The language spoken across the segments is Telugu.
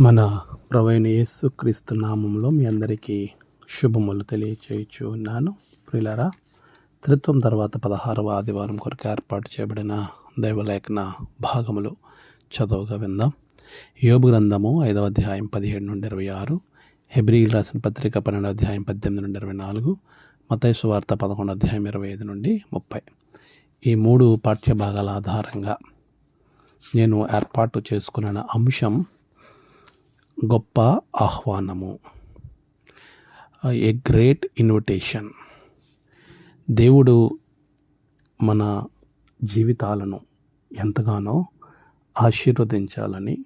మన ప్రవైన యేసు క్రీస్తు నామంలో మీ అందరికీ శుభములు తెలియచేయచ్చు ఉన్నాను ప్రిలరా త్రిత్వం తర్వాత పదహారవ ఆదివారం కొరకు ఏర్పాటు చేయబడిన దైవలేఖన భాగములు చదువుగా విందాం. యోబు గ్రంథము ఐదవ అధ్యాయం పదిహేడు నుండి ఇరవై ఆరు హెబ్రిల్ రాసిన పత్రిక పన్నెండవ అధ్యాయం పద్దెనిమిది నుండి ఇరవై నాలుగు మతైసు వార్త పదకొండు అధ్యాయం ఇరవై ఐదు నుండి ముప్పై. ఈ మూడు పాఠ్య భాగాల ఆధారంగా నేను ఏర్పాటు చేసుకున్న అంశం గొప్ప ఆహ్వానము. ఏ గ్రేట్ ఇన్విటేషన్ దేవుడు మన జీవితాలను ఎంతగానో ఆశీర్వదించాలని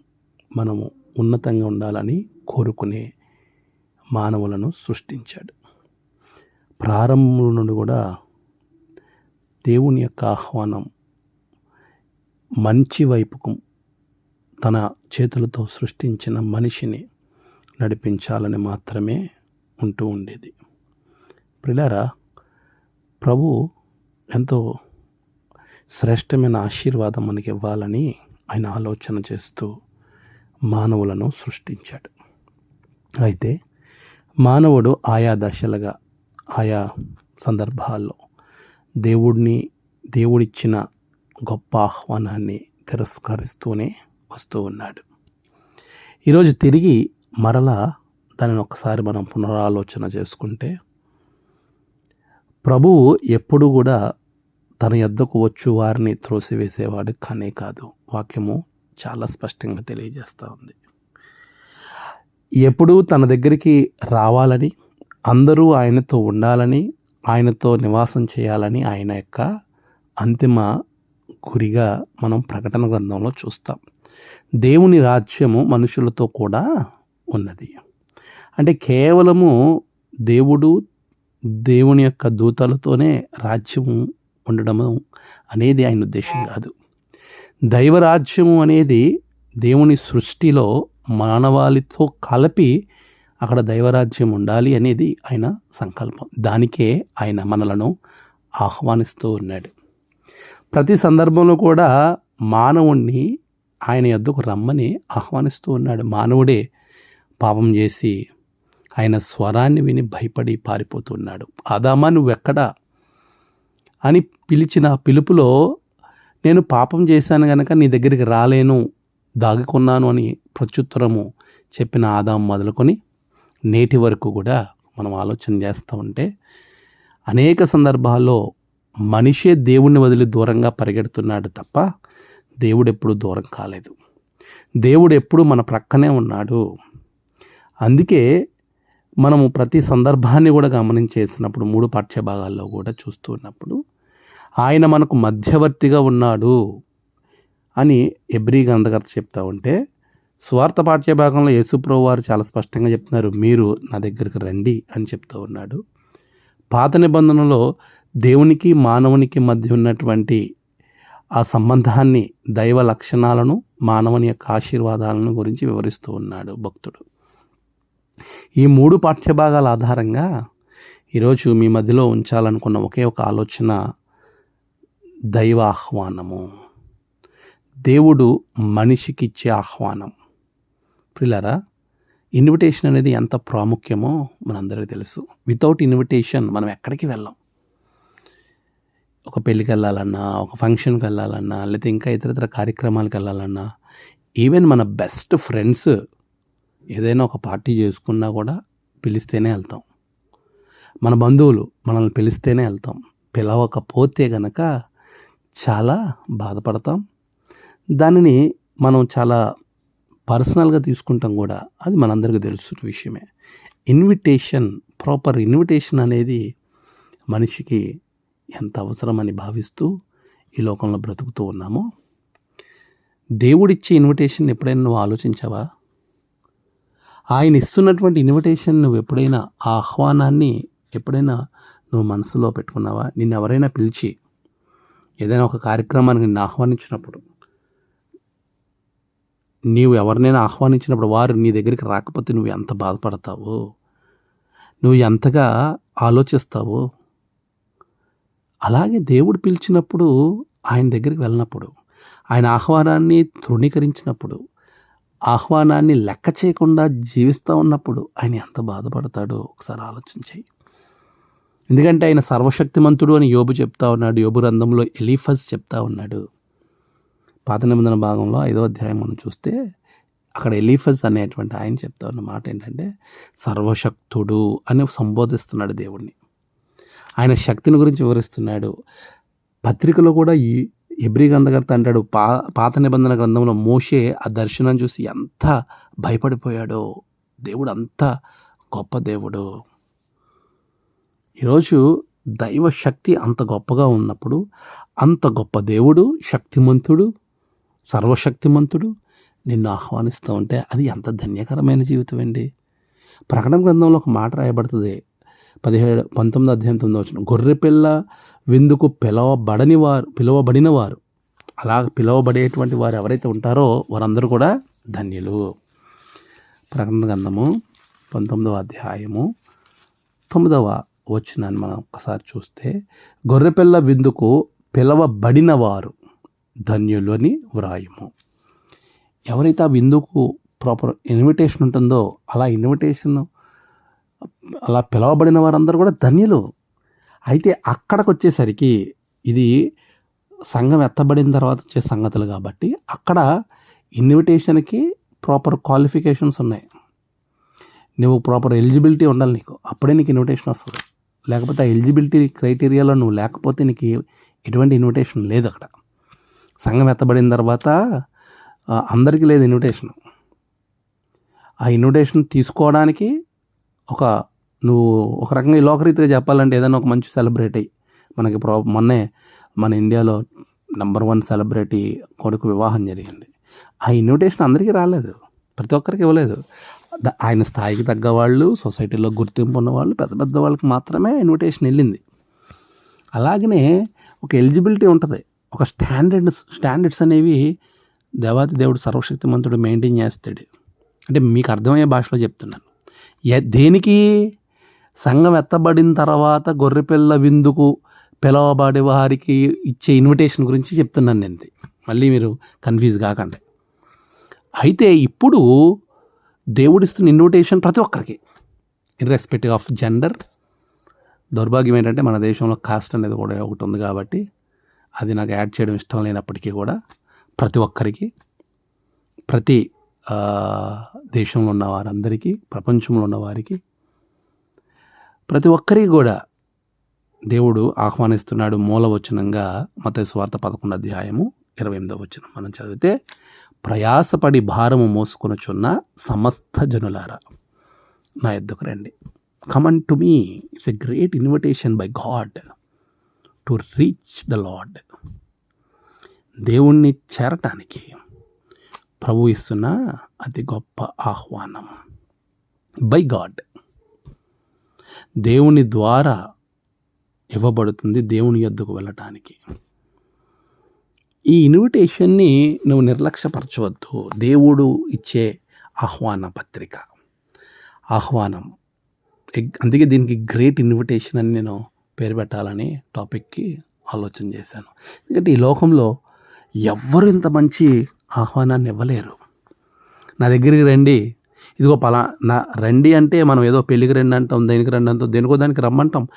మనము ఉన్నతంగా ఉండాలని కోరుకునే మానవులను సృష్టించాడు. ప్రారంభం నుండి కూడా దేవుని యొక్క ఆహ్వానం మంచి వైపుకు తన చేతులతో సృష్టించిన మనిషిని నడిపించాలని మాత్రమే ఉంటూ ఉండేది. ప్రిలారా ప్రభు ఎంతో శ్రేష్టమైన ఆశీర్వాదం మనకి ఇవ్వాలని ఆయన ఆలోచన చేస్తూ మానవులను సృష్టించాడు. అయితే మానవుడు ఆయా దశలుగా ఆయా సందర్భాల్లో దేవుడిని దేవుడిచ్చిన గొప్ప ఆహ్వానాన్ని తిరస్కరిస్తూనే వస్తూ ఉన్నాడు. ఈరోజు తిరిగి మరలా దానిని ఒకసారి మనం పునరాలోచన చేసుకుంటే ప్రభువు ఎప్పుడు కూడా తన యొద్దకు వచ్చు వారిని త్రోసివేసేవాడు కానే కాదు. వాక్యము చాలా స్పష్టంగా తెలియజేస్తూ ఉంది. ఎప్పుడూ తన దగ్గరికి రావాలని అందరూ ఆయనతో ఉండాలని ఆయనతో నివాసం చేయాలని ఆయన యొక్క అంతిమ గురిగా మనం ప్రకటన గ్రంథంలో చూస్తాం. దేవుని రాజ్యము మనుషులతో కూడా ఉన్నది. అంటే కేవలము దేవుడు దేవుని యొక్క దూతలతోనే రాజ్యము ఉండడము అనేది ఆయన ఉద్దేశం కాదు. దైవరాజ్యము అనేది దేవుని సృష్టిలో మానవాళితో కలిపి అక్కడ దైవరాజ్యం ఉండాలి అనేది ఆయన సంకల్పం. దానికే ఆయన మనలను ఆహ్వానిస్తూ ఉన్నాడు. ప్రతి సందర్భంలో కూడా మానవుణ్ణి ఆయన యొద్దకు రమ్మని ఆహ్వానిస్తూ ఉన్నాడు. మానవుడే పాపం చేసి ఆయన స్వరాన్ని విని భయపడి పారిపోతున్నాడు ఆదామా నువ్వెక్కడా అని పిలిచిన పిలుపులో నేను పాపం చేశాను కనుక నీ దగ్గరికి రాలేను దాగుకున్నాను అని ప్రత్యుత్తరము చెప్పిన ఆదాం మొదలుకొని నేటి వరకు కూడా మనం ఆలోచన చేస్తూ ఉంటే అనేక సందర్భాల్లో మనిషే దేవుణ్ణి వదిలి దూరంగా పరిగెడుతున్నాడు తప్ప దేవుడు ఎప్పుడు దూరం కాలేదు. దేవుడు ఎప్పుడు మన ప్రక్కనే ఉన్నాడు. అందుకే మనము ప్రతి సందర్భాన్ని కూడా గమనించేసినప్పుడు మూడు పాఠ్యభాగాల్లో కూడా చూస్తూ ఉన్నప్పుడు ఆయన మనకు మధ్యవర్తిగా ఉన్నాడు అని ఎబ్రి గ్రంథకర్త చెప్తా ఉంటే స్వార్థ పాఠ్యభాగంలో యేసుప్రభు వారు చాలా స్పష్టంగా చెప్తున్నారు మీరు నా దగ్గరికి రండి అని చెప్తూ ఉన్నాడు. పాత నిబంధనలో దేవునికి మానవునికి మధ్య ఉన్నటువంటి ఆ సంబంధాన్ని దైవ లక్షణాలను మానవుని యొక్క ఆశీర్వాదాలను గురించి వివరిస్తూ ఉన్నాడు భక్తుడు. ఈ మూడు పాఠ్యభాగాల ఆధారంగా ఈరోజు మీ మధ్యలో ఉంచాలనుకున్న ఒకే ఒక ఆలోచన దైవ ఆహ్వానము. దేవుడు మనిషికి ఇచ్చే ఆహ్వానం. ప్రిలరా ఇన్విటేషన్ అనేది ఎంత ప్రాముఖ్యమో మనందరికీ తెలుసు. వితౌట్ ఇన్విటేషన్ మనం ఎక్కడికి వెళ్ళాం? ఒక పెళ్ళికి వెళ్ళాలన్నా ఒక ఫంక్షన్కి వెళ్ళాలన్నా లేకపోతే ఇంకా ఇతర ఇతర కార్యక్రమాలకు వెళ్ళాలన్నా ఈవెన్ మన బెస్ట్ ఫ్రెండ్స్ ఏదైనా ఒక పార్టీ చేసుకున్నా కూడా పిలిస్తేనే వెళ్తాం. మన బంధువులు మనల్ని పిలిస్తేనే వెళ్తాం. పిలవకపోతే గనక చాలా బాధపడతాం. దానిని మనం చాలా పర్సనల్గా తీసుకుంటాం కూడా. అది మనందరికీ తెలుస్తున్న విషయమే. ఇన్విటేషన్ ప్రాపర్ ఇన్విటేషన్ అనేది మనిషికి ఎంత అవసరమని భావిస్తూ ఈ లోకంలో బ్రతుకుతూ ఉన్నామో. దేవుడిచ్చే ఇన్విటేషన్ ఎప్పుడైనా నువ్వు ఆలోచించావా? ఆయన ఇస్తున్నటువంటి ఇన్విటేషన్ నువ్వు ఎప్పుడైనా ఆ ఆహ్వానాన్ని ఎప్పుడైనా నువ్వు మనసులో పెట్టుకున్నావా? నిన్ను ఎవరైనా పిలిచి ఏదైనా ఒక కార్యక్రమానికి నిన్ను ఆహ్వానించినప్పుడు నీవు ఎవరినైనా ఆహ్వానించినప్పుడు వారు నీ దగ్గరికి రాకపోతే నువ్వు ఎంత బాధపడతావో? నువ్వు ఎంతగా ఆలోచిస్తావో? అలాగే దేవుడు పిలిచినప్పుడు ఆయన దగ్గరికి వెళ్ళినప్పుడు ఆయన ఆహ్వానాన్ని తృణీకరించినప్పుడు ఆహ్వానాన్ని లెక్క చేయకుండా జీవిస్తూ ఉన్నప్పుడు ఆయన ఎంత బాధపడతాడో ఒకసారి ఆలోచించాయి ఎందుకంటే ఆయన సర్వశక్తిమంతుడు అని యోబు చెప్తా ఉన్నాడు యోబు రంధంలో ఎలీఫస్ చెప్తా ఉన్నాడు. పాత నిబంధన భాగంలో ఐదో అధ్యాయం మనం చూస్తే అక్కడ ఎలీఫస్ అనేటువంటి ఆయన చెప్తా ఉన్న మాట ఏంటంటే సర్వశక్తుడు అని సంబోధిస్తున్నాడు దేవుణ్ణి. ఆయన శక్తిని గురించి వివరిస్తున్నాడు. పత్రికలో కూడా ఈ ఎబ్రి గ్రంథకర్త అంటాడు పా పాత నిబంధన గ్రంథంలో మోషే ఆ దర్శనం చూసి ఎంత భయపడిపోయాడో. దేవుడు అంత గొప్ప దేవుడు. ఈరోజు దైవ శక్తి అంత గొప్పగా ఉన్నప్పుడు అంత గొప్ప దేవుడు శక్తిమంతుడు సర్వశక్తిమంతుడు నిన్ను ఆహ్వానిస్తూ ఉంటే అది ఎంత ధన్యకరమైన జీవితం అండి. ప్రకటన గ్రంథంలో ఒక మాట రాయబడుతుంది పదిహేడు పంతొమ్మిది అధ్యాయం తొమ్మిది వచ్చిన గొర్రెపిల్ల విందుకు పిలవబడని వారు పిలువబడిన వారు అలా పిలువబడేటువంటి వారు ఎవరైతే ఉంటారో వారందరూ కూడా ధన్యులు. ప్రకటన గ్రంథము పంతొమ్మిదవ అధ్యాయము తొమ్మిదవ వచ్చినాన్ని మనం ఒకసారి చూస్తే గొర్రెపిల్ల విందుకు పిలవబడిన వారు ధన్యులు అని వ్రాయము. ఎవరైతే ఆ విందుకు ప్రాపర్ ఇన్విటేషన్ ఉంటుందో అలా ఇన్విటేషన్ అలా పిలవబడిన వారందరూ కూడా ధన్యులు. అయితే అక్కడికి వచ్చేసరికి ఇది సంఘం ఎత్తబడిన తర్వాత వచ్చే సంగతులు కాబట్టి అక్కడ ఇన్విటేషన్కి ప్రాపర్ క్వాలిఫికేషన్స్ ఉన్నాయి. నువ్వు ప్రాపర్ ఎలిజిబిలిటీ ఉండాలి నీకు. అప్పుడే నీకు ఇన్విటేషన్ వస్తుంది. లేకపోతే ఆ ఎలిజిబిలిటీ క్రైటీరియాలో నువ్వు లేకపోతే నీకు ఎటువంటి ఇన్విటేషన్ లేదు అక్కడ. సంఘం ఎత్తబడిన తర్వాత అందరికీ లేదు ఇన్విటేషన్. ఆ ఇన్విటేషన్ తీసుకోవడానికి ఒక నువ్వు ఒక రకంగా ఈ లోకరీతిగా చెప్పాలంటే ఏదైనా ఒక మంచి సెలబ్రిటీ మనకి ప్రో మొన్నే మన ఇండియాలో నెంబర్ వన్ సెలబ్రిటీ కొడుకు వివాహం జరిగింది. ఆ ఇన్విటేషన్ అందరికీ రాలేదు. ప్రతి ఒక్కరికి ఇవ్వలేదు. ఆయన స్థాయికి తగ్గ వాళ్ళు సొసైటీలో గుర్తింపు ఉన్న వాళ్ళు పెద్ద పెద్ద వాళ్ళకి మాత్రమే ఇన్విటేషన్ వెళ్ళింది. అలాగనే ఒక ఎలిజిబిలిటీ ఉంటుంది. ఒక స్టాండర్డ్స్ స్టాండర్డ్స్ అనేవి దేవాతి దేవుడు సర్వశక్తిమంతుడు మెయింటైన్ చేస్తాడు. అంటే మీకు అర్థమయ్యే భాషలో చెప్తున్నాను. ఎ- దేనికి సంఘం ఎత్తబడిన తర్వాత గొర్రెపిల్ల విందుకు పిలవబడే వారికి ఇచ్చే ఇన్విటేషన్ గురించి చెప్తున్నాను నేను మళ్ళీ మీరు కన్ఫ్యూజ్ కాకండి. అయితే ఇప్పుడు దేవుడిస్తున్న ఇన్విటేషన్ ప్రతి ఒక్కరికి. ఇర్రెస్పెక్టివ్ ఆఫ్ జెండర్ దౌర్భాగ్యం ఏంటంటే మన దేశంలో కాస్ట్ అనేది కూడా ఒకటి ఉంది కాబట్టి అది నాకు యాడ్ చేయడం ఇష్టం లేనప్పటికీ కూడా ప్రతి ఒక్కరికి ప్రతి దేశంలో ఉన్న వారందరికీ ప్రపంచంలో ఉన్న వారికి ప్రతి ఒక్కరికి కూడా దేవుడు ఆహ్వానిస్తున్నాడు మూలవచనంగా మత స్వార్థ పదకొండు అధ్యాయము ఇరవై ఎనిమిదవ వచనం. మనం చదివితే ప్రయాసపడి భారము మోసుకొనుచున్న సమస్త జనులారా నా ఎద్దుకు రండి. Come unto me it's a great invitation by God to reach the Lord దేవుణ్ణి చేరటానికి ప్రభు ఇస్తున్న అతి గొప్ప ఆహ్వానం. బై గాడ్ దేవుని ద్వారా ఇవ్వబడుతుంది దేవుని యొద్దకు వెళ్ళటానికి. ఈ ఇన్విటేషన్ని నువ్వు నిర్లక్ష్యపరచవద్దు. దేవుడు ఇచ్చే ఆహ్వాన పత్రిక. ఆహ్వానం. అందుకే దీనికి గ్రేట్ ఇన్విటేషన్ అని నేను పేరు పెట్టాలని టాపిక్కి ఆలోచన చేశాను. ఎందుకంటే ఈ లోకంలో ఎవ్వరు ఇంత మంచి ఆహ్వానాన్ని ఇవ్వలేరు. నా దగ్గరికి రండి. ఇదిగో పలా నా రండి అంటే మనం ఏదో పెళ్ళికి రండి అంటాం దేనికి రండి అంటాం దేనికో దానికి రమ్మంటాం.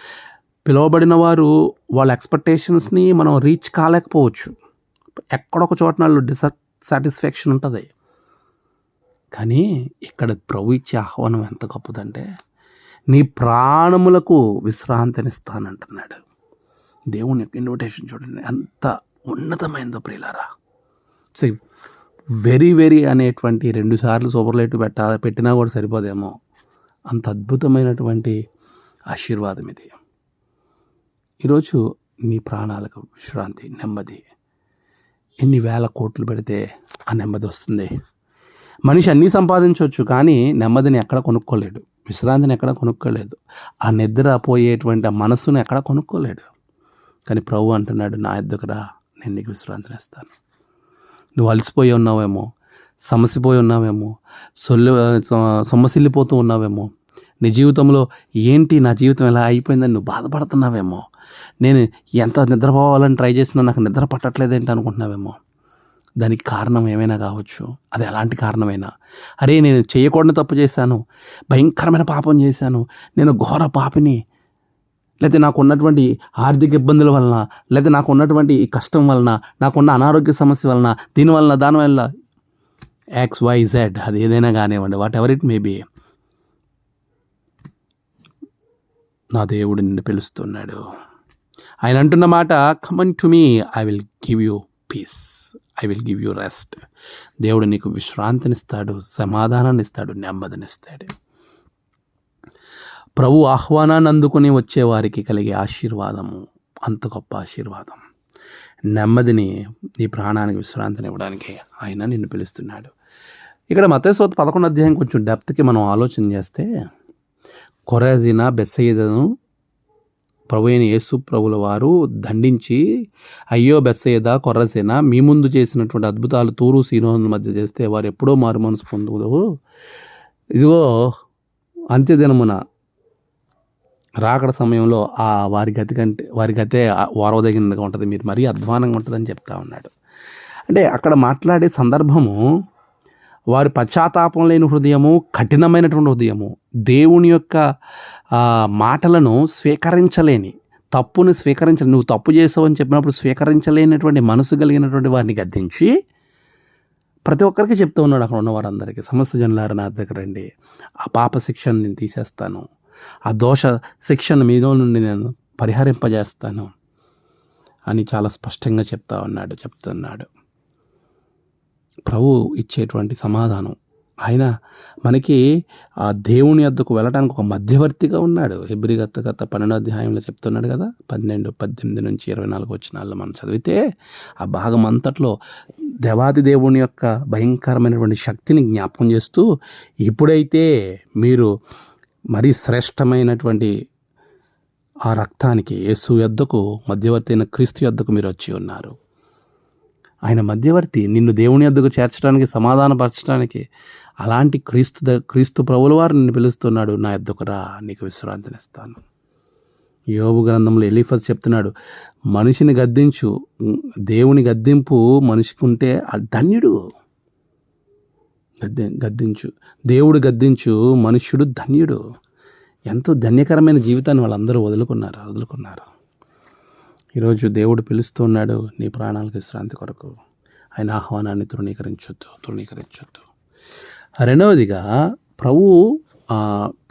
పిలువబడిన వారు వాళ్ళ ఎక్స్పెక్టేషన్స్ని మనం రీచ్ కాలేకపోవచ్చు. ఎక్కడొక చోట వాళ్ళు డిసాటిస్ఫాక్షన్ ఉంటుంది. కానీ ఇక్కడ ప్రభు ఇచ్చే ఆహ్వానం ఎంత గొప్పదంటే నీ ప్రాణములకు విశ్రాంతినిస్తానంటున్నాడు. దేవుని యొక్క ఇన్విటేషన్ చూడండి ఎంత ఉన్నతమైందో ప్రియులారా. సో వెరీ వెరీ అనేటువంటి రెండు సార్లు సూపర్లైట్ పెట్టా పెట్టినా కూడా సరిపోదేమో. అంత అద్భుతమైనటువంటి ఆశీర్వాదం ఇది. ఈరోజు నీ ప్రాణాలకు విశ్రాంతి నెమ్మది. ఎన్ని వేల కోట్లు పెడితే ఆ నెమ్మది వస్తుంది. మనిషి అన్నీ సంపాదించవచ్చు కానీ నెమ్మదిని ఎక్కడ కొనుక్కోలేడు. విశ్రాంతిని ఎక్కడ కొనుక్కోలేదు. ఆ నిద్ర పోయేటువంటి ఆ మనస్సును ఎక్కడ కొనుక్కోలేడు. కానీ ప్రభు అంటున్నాడు నా ఎద్దుకురా నేను నీకు విశ్రాంతిని ఇస్తాను నువ్వు అలసిపోయి ఉన్నావేమో సమసిపోయి ఉన్నావేమో సొల్లు సొమ్మసిల్లిపోతూ ఉన్నావేమో నీ జీవితంలో ఏంటి నా జీవితం ఎలా అయిపోయిందని నువ్వు బాధపడుతున్నావేమో నేను ఎంత నిద్రపోవాలని ట్రై చేసినా నాకు నిద్ర పట్టట్లేదేంటి అనుకుంటున్నావేమో. దానికి కారణం ఏమైనా కావచ్చు? అది ఎలాంటి కారణమైనా? అరే నేను చేయకూడని తప్పు చేశాను భయంకరమైన పాపం చేశాను నేను ఘోర పాపిని లేకపోతే నాకు ఉన్నటువంటి ఆర్థిక ఇబ్బందుల వలన లేకపోతే నాకు ఉన్నటువంటి కష్టం వలన నాకున్న అనారోగ్య సమస్య వలన దీని వలన దానివల్ల ఎక్స్ వై జెడ్ అది ఏదైనా కానివ్వండి whatever it may be నా దేవుడు నిన్ను పిలుస్తున్నాడు. ఆయన అంటున్న మాట come unto me I will give you peace I will give you rest దేవుడు నీకు విశ్రాంతినిస్తాడు సమాధానాన్ని ఇస్తాడు నెమ్మదినిస్తాడు. ప్రభు ఆహ్వానాన్ని అందుకుని వచ్చేవారికి కలిగే ఆశీర్వాదము అంత గొప్ప ఆశీర్వాదం. నెమ్మదిని నీ ప్రాణానికి విశ్రాంతిని ఇవ్వడానికి ఆయన నిన్ను పిలుస్తున్నాడు. ఇక్కడ మతేశ్వత పదకొండు అధ్యాయం కొంచెం డెప్త్కి మనం ఆలోచన చేస్తే కొరాజిన బెస్సయ్యదను ప్రభు అయిన యేసు ప్రభుల వారు దండించి అయ్యో బెస్సయ్యద కొర్రసేన మీ ముందు చేసినటువంటి అద్భుతాలు తూరు సీనోల మధ్య చేస్తే వారు ఎప్పుడో మారు మనసు పొందుదు ఇదిగో అంత్యదినమున రాకడ సమయంలో ఆ వారి గతి కంటే వారి గతే ఓరవదగినగా ఉంటుంది. మీరు మరీ అధ్వానంగా ఉంటుందని చెప్తా ఉన్నాడు. అంటే అక్కడ మాట్లాడే సందర్భము వారి పశ్చాత్తాపం లేని హృదయము కఠినమైనటువంటి హృదయము దేవుని యొక్క మాటలను స్వీకరించలేని తప్పుని స్వీకరించలేని నువ్వు తప్పు చేసావు అని చెప్పినప్పుడు స్వీకరించలేనటువంటి మనసు కలిగినటువంటి వారిని గద్దించి ప్రతి ఒక్కరికి చెప్తూ ఉన్నాడు అక్కడ ఉన్న వారందరికీ. సమస్త జనులారా నా దగ్గర రండి. ఆ పాప శిక్షను నేను తీసేస్తాను. ఆ దోష శిక్షను మీలో నుండి నేను పరిహరింపజేస్తాను అని చాలా స్పష్టంగా చెప్తా ఉన్నాడు చెప్తున్నాడు. ప్రభు ఇచ్చేటువంటి సమాధానం. ఆయన మనకి ఆ దేవుని వద్దకు వెళ్ళడానికి ఒక మధ్యవర్తిగా ఉన్నాడు. హెబ్రి గత గత పన్నెండో అధ్యాయంలో చెప్తున్నాడు కదా పన్నెండు పద్దెనిమిది నుంచి ఇరవై నాలుగు వచ్చినాల్లో మనం చదివితే ఆ భాగం అంతట్లో దేవాది దేవుని యొక్క భయంకరమైనటువంటి శక్తిని జ్ఞాపకం చేస్తూ ఇప్పుడైతే మీరు మరీ శ్రేష్టమైనటువంటి ఆ రక్తానికి యేసు యొద్దకు మధ్యవర్తి అయిన క్రీస్తు యొద్దకు మీరు వచ్చి ఉన్నారు. ఆయన మధ్యవర్తి నిన్ను దేవుని యొద్దకు చేర్చడానికి సమాధానపరచడానికి అలాంటి క్రీస్తు ద- క్రీస్తు ప్రభుల వారు నిన్ను పిలుస్తున్నాడు. నా యొద్దకు రా నీకు విశ్రాంతినిస్తాను. యోగు గ్రంథంలో ఎలిఫస్ చెప్తున్నాడు మనిషిని గద్దించు దేవుని గద్దింపు మనిషికి ఉంటే ఆ ధన్యుడు. గద్ది గద్దించు. దేవుడు గద్దించు మనుష్యుడు ధన్యుడు. ఎంతో ధన్యకరమైన జీవితాన్ని వాళ్ళందరూ వదులుకున్నారు వదులుకున్నారు. ఈరోజు దేవుడు పిలుస్తున్నాడు నీ ప్రాణాలకు విశ్రాంతి కొరకు. ఆయన ఆహ్వానాన్ని తృణీకరించొద్దు తృణీకరించొద్దు. రెండవదిగా ప్రభు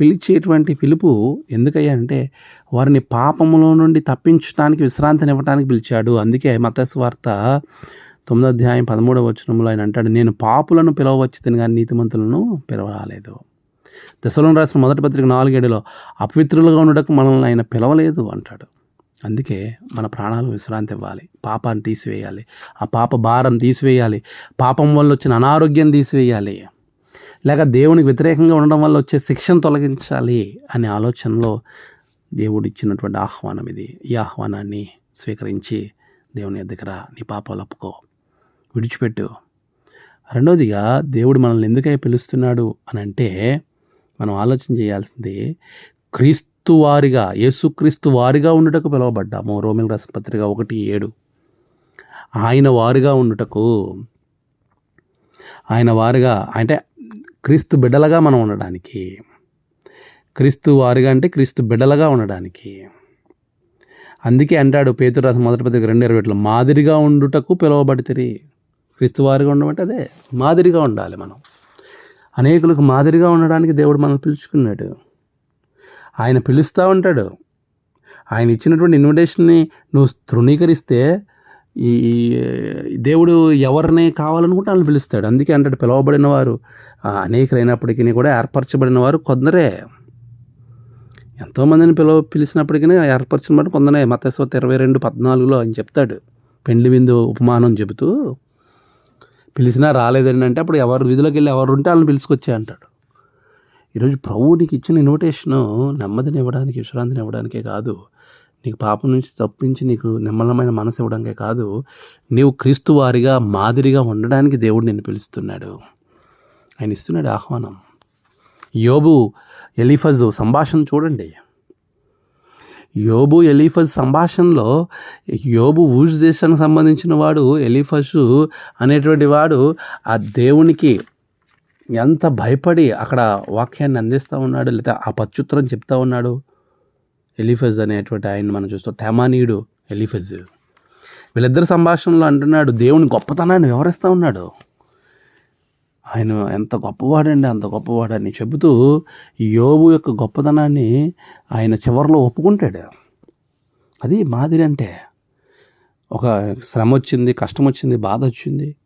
పిలిచేటువంటి పిలుపు ఎందుకయ్యా అంటే వారిని పాపములో నుండి తప్పించడానికి విశ్రాంతిని ఇవ్వడానికి పిలిచాడు. అందుకే మతస్ వార్త తొమ్మిదో అధ్యాయం పదమూడవ వచనంలో ఆయన అంటాడు నేను పాపులను పిలవచ్చి తిని కానీ నీతిమంతులను పిలవరాలేదు. దశలోని రాసిన మొదటి పత్రిక నాలుగేడులో అపవిత్రులుగా ఉండటకు మనల్ని ఆయన పిలవలేదు అంటాడు. అందుకే మన ప్రాణాలు విశ్రాంతి ఇవ్వాలి పాపాన్ని తీసివేయాలి ఆ పాప భారం తీసివేయాలి పాపం వల్ల వచ్చిన అనారోగ్యం తీసివేయాలి లేక దేవునికి వ్యతిరేకంగా ఉండడం వల్ల వచ్చే శిక్షను తొలగించాలి అనే ఆలోచనలో దేవుడు ఇచ్చినటువంటి ఆహ్వానం ఇది. ఈ ఆహ్వానాన్ని స్వీకరించి దేవుని దగ్గర నీ పాపాలు ఒప్పుకో. విడిచిపెట్టు. రెండవదిగా దేవుడు మనల్ని ఎందుకై పిలుస్తున్నాడు అని అంటే మనం ఆలోచన చేయాల్సింది క్రీస్తు వారిగా యేసుక్రీస్తు వారిగా ఉండుటకు పిలువబడ్డాము. రోమిల్ రాసిన పత్రిక ఒకటి ఏడు. ఆయన వారుగా ఉండుటకు ఆయన వారుగా అంటే క్రీస్తు బిడ్డలుగా మనం ఉండడానికి క్రీస్తు వారుగా అంటే క్రీస్తు బిడ్డలుగా ఉండడానికి. అందుకే అంటాడు పేతురాసు మొదటి పత్రిక రెండు ఇరవై మాదిరిగా ఉండుటకు పిలువబడితే క్రీస్తు వారిగా ఉండమంటే అదే మాదిరిగా ఉండాలి మనం. అనేకులకు మాదిరిగా ఉండడానికి దేవుడు మనం పిలుచుకున్నాడు. ఆయన పిలుస్తూ ఉంటాడు. ఆయన ఇచ్చినటువంటి ఇన్విటేషన్ని నువ్వు తృణీకరిస్తే ఈ దేవుడు ఎవరిని కావాలనుకుంటే వాళ్ళని పిలుస్తాడు. అందుకే అంటాడు పిలువబడిన వారు అనేకులైనప్పటికీ కూడా ఏర్పరచబడిన వారు కొందరే. ఎంతోమందిని పిలువ పిలిచినప్పటికీ ఏర్పరచిన మాట కొందరే. మతస్వత ఇరవై రెండు పద్నాలుగులో అని చెప్తాడు. పెండ్లి విందు ఉపమానం చెబుతూ పిలిచినా రాలేదండి అంటే అప్పుడు ఎవరు విధులకు వెళ్ళి ఎవరు ఉంటే వాళ్ళని పిలుచుకొచ్చే అంటాడు. ఈరోజు ప్రభువు నీకు ఇచ్చిన ఇన్విటేషను నెమ్మదిని ఇవ్వడానికి విశ్రాంతిని ఇవ్వడానికే కాదు నీకు పాపం నుంచి తప్పించి నీకు నిమ్మలమైన మనసు ఇవ్వడానికే కాదు నీవు క్రీస్తు వారిగా మాదిరిగా ఉండడానికి దేవుడు నిన్ను పిలుస్తున్నాడు. ఆయన ఇస్తున్నాడు ఆహ్వానం. యోబు ఎలిఫజు సంభాషణ చూడండి. యోబు ఎలీఫజ్ సంభాషణలో యోబు ఊజ్ దేశానికి సంబంధించిన వాడు ఎలీఫజు అనేటువంటి వాడు ఆ దేవునికి ఎంత భయపడి అక్కడ వాక్యాన్ని అందిస్తూ ఉన్నాడు లేదా ఆ పచ్చుత్రం చెప్తా ఉన్నాడు? ఎలిఫజ్ అనేటువంటి ఆయన మనం చూస్తాం. తెమానీయుడు ఎలిఫజ్. వీళ్ళిద్దరు సంభాషణలో అంటున్నాడు దేవుని గొప్పతనాన్ని వివరిస్తూ ఉన్నాడు. ఆయన ఎంత గొప్పవాడండి అంత గొప్పవాడని చెబుతూ యోబు యొక్క గొప్పతనాన్ని ఆయన చివరిలో ఒప్పుకుంటాడు. అది మాదిరి అంటే ఒక శ్రమ వచ్చింది కష్టం వచ్చింది బాధ వచ్చింది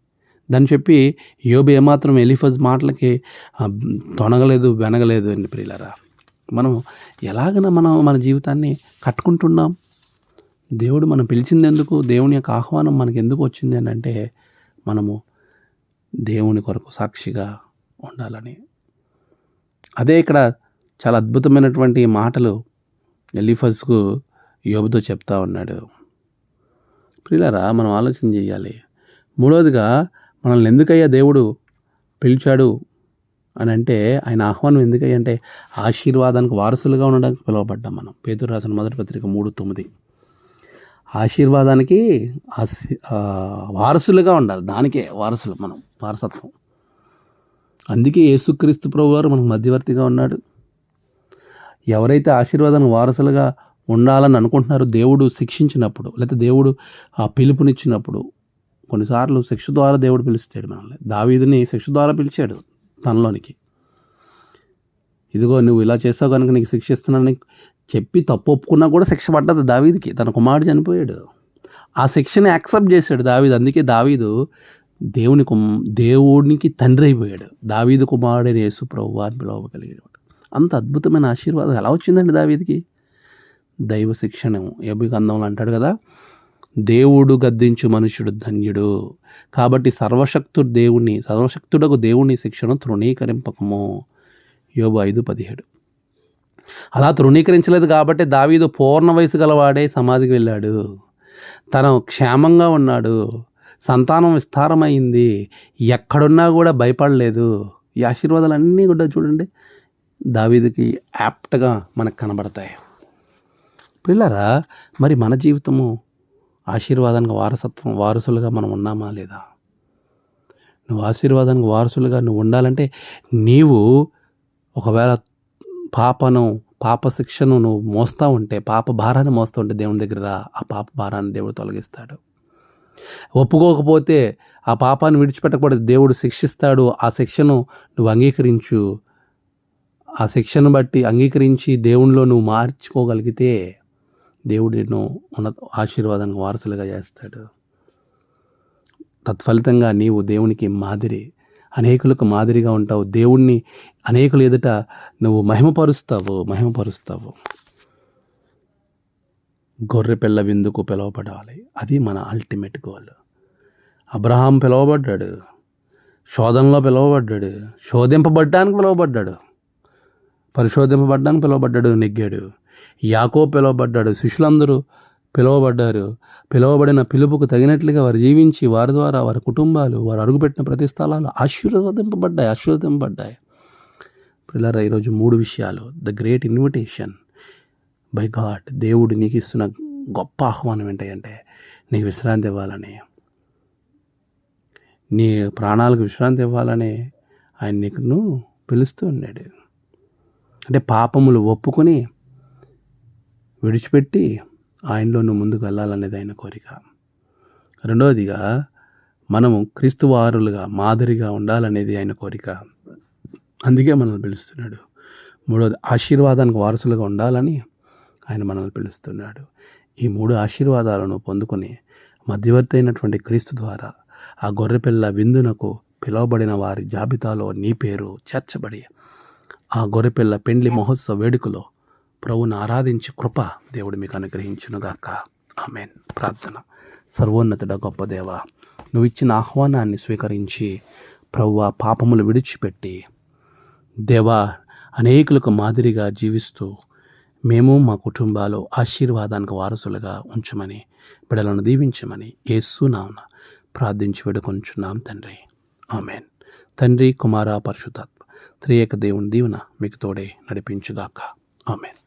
దాన్ని చెప్పి యోబు ఏమాత్రం ఎలిఫజ్ మాటలకి తొనగలేదు వెనగలేదు అండి ప్రియులరా. మనం ఎలాగన మనం మన జీవితాన్ని కట్టుకుంటున్నాం. దేవుడు మనం పిలిచింది ఎందుకు దేవుని యొక్క ఆహ్వానం మనకి ఎందుకు వచ్చింది అని అంటే మనము దేవుని కొరకు సాక్షిగా ఉండాలని. అదే ఇక్కడ చాలా అద్భుతమైనటువంటి మాటలు ఎలిఫస్కు యోబుతో చెప్తా ఉన్నాడు. ప్రియులారా మనం ఆలోచన చేయాలి. మూడవదిగా మనల్ని ఎందుకయ్యా దేవుడు పిలిచాడు అని అంటే ఆయన ఆహ్వానం ఎందుకయ్యా అంటే ఆశీర్వాదానికి వారసులుగా ఉండడానికి పిలువబడ్డాం మనం. పేతురు రాసిన మొదటి పత్రిక మూడు తొమ్మిది. ఆశీర్వాదానికి వారసులుగా ఉండాలి. దానికే వారసులు మనం వారసత్వం. అందుకే యేసుక్రీస్తు ప్రభు వారు మనకు మధ్యవర్తిగా ఉన్నాడు. ఎవరైతే ఆశీర్వాదానికి వారసులుగా ఉండాలని అనుకుంటున్నారో దేవుడు శిక్షించినప్పుడు లేకపోతే దేవుడు ఆ పిలుపునిచ్చినప్పుడు కొన్నిసార్లు శిక్ష ద్వారా దేవుడు పిలుస్తాడు మనల్ని. దావీదిని శిక్ష ద్వారా పిలిచాడు తనలోనికి. ఇదిగో నువ్వు ఇలా చేసావు కనుక నీకు శిక్ష ఇస్తున్నానని చెప్పి తప్పు ఒప్పుకున్నా కూడా శిక్ష పడ్డది దావీదికి. తన కుమారుడు చనిపోయాడు. ఆ శిక్షని యాక్సెప్ట్ చేశాడు దావీదు. అందుకే దావీదు దేవుని కుమ్ దేవుడికి తండ్రి అయిపోయాడు. దావీదు కుమారుడైన యేసు ప్రభు అని పిలవగలిగాడు. అంత అద్భుతమైన ఆశీర్వాదం. ఎలా వచ్చిందండి దావీదికి? దైవ శిక్షణ. ఏబి గంధంలో అంటాడు కదా దేవుడు గద్దించు మనుషుడు ధన్యుడు. కాబట్టి సర్వశక్తుడు దేవుణ్ణి సర్వశక్తుడకు దేవుని శిక్షను తృణీకరింపకము. యోబు ఐదు పదిహేడు. అలా తృణీకరించలేదు కాబట్టి దావీదు పూర్ణ వయసు గలవాడే సమాధికి వెళ్ళాడు. తను క్షేమంగా ఉన్నాడు. సంతానం విస్తారమైంది. ఎక్కడున్నా కూడా భయపడలేదు. ఈ ఆశీర్వాదాలు అన్నీ కూడా చూడండి దావీదుకి యాప్ట్గా మనకు కనబడతాయి. పిల్లరా మరి మన జీవితము ఆశీర్వాదానికి వారసత్వం వారసులుగా మనం ఉన్నామా లేదా? నువ్వు ఆశీర్వాదానికి వారసులుగా నువ్వు ఉండాలంటే నీవు ఒకవేళ పాపను పాప శిక్షను నువ్వు మోస్తూ ఉంటే పాప భారాన్ని మోస్తూ ఉంటే దేవుని దగ్గర ఆ పాప భారాన్ని దేవుడు తొలగిస్తాడు. ఒప్పుకోకపోతే ఆ పాపాన్ని విడిచిపెట్టకూడదు దేవుడు శిక్షిస్తాడు ఆ శిక్షను నువ్వు అంగీకరించు. ఆ శిక్షను బట్టి అంగీకరించి దేవునిలో నువ్వు మార్చుకోగలిగితే దేవుడు నిన్ను ఉన్నత ఆశీర్వాదానికి వారసులుగా చేస్తాడు. తత్ఫలితంగా నీవు దేవునికి మాదిరి అనేకులకు మాదిరిగా ఉంటావు. దేవుణ్ణి అనేకులు ఎదుట నువ్వు మహిమపరుస్తావు మహిమపరుస్తావు. గొర్రె పిల్ల విందుకు పిలువబడాలి. అది మన అల్టిమేట్ గోల్ అబ్రహాం పిలువబడ్డాడు. శోధనలో పిలువబడ్డాడు. శోధింపబడ్డానికి పిలువబడ్డాడు. పరిశోధింపబడ్డానికి పిలువబడ్డాడు నెగ్గాడు. యాకో పిలువబడ్డాడు. శిష్యులందరూ పిలువబడ్డారు. పిలువబడిన పిలుపుకు తగినట్లుగా వారు జీవించి వారి ద్వారా వారి కుటుంబాలు వారు అడుగుపెట్టిన ప్రతి స్థలాలు ఆశీర్వదింపబడ్డాయి ఆశీర్వదింపబడ్డాయి. పిల్లరా ఈరోజు మూడు విషయాలు. The great invitation by God దేవుడు నీకు ఇస్తున్న గొప్ప ఆహ్వానం ఏంటంటే నీకు విశ్రాంతి ఇవ్వాలని. నీ ప్రాణాలకు విశ్రాంతి ఇవ్వాలని ఆయన నీకును పిలుస్తూ ఉన్నాడు. అంటే పాపములు ఒప్పుకొని విడిచిపెట్టి ఆయనలో నువ్వు ముందుకు వెళ్ళాలనేది ఆయన కోరిక. రెండవదిగా మనము క్రీస్తు వారులుగా మాదిరిగా ఉండాలనేది ఆయన కోరిక. అందుకే మనల్ని పిలుస్తున్నాడు. మూడవది ఆశీర్వాదానికి వారసులుగా ఉండాలని ఆయన మనల్ని పిలుస్తున్నాడు. ఈ మూడు ఆశీర్వాదాలను పొందుకుని మధ్యవర్తి అయినటువంటి క్రీస్తు ద్వారా ఆ గొర్రెపిల్ల విందునకు పిలువబడిన వారి జాబితాలో నీ పేరు చేర్చబడి ఆ గొర్రెపిల్ల పెండ్లి మహోత్సవ వేడుకలో ప్రభువును ఆరాధించి కృప దేవుడు మీకు అనుగ్రహించునుగాక. ఆమెన్. ప్రార్థన. సర్వోన్నతుడ గొప్ప దేవ నువ్వు ఇచ్చిన ఆహ్వానాన్ని స్వీకరించి ప్రభువా పాపములు విడిచిపెట్టి దేవా అనేకులకు మాదిరిగా జీవిస్తూ మేము మా కుటుంబాలు ఆశీర్వాదానికి వారసులుగా ఉంచమని బిడలను దీవించమని యేసునామన ప్రార్థించి వేడుకొంచున్నాం తండ్రి. ఆమెన్. తండ్రి కుమార పరిశుద్ధాత్మ త్రియేక దేవుని దీవెన మీకు తోడే నడిపించుగాక. ఆమెన్.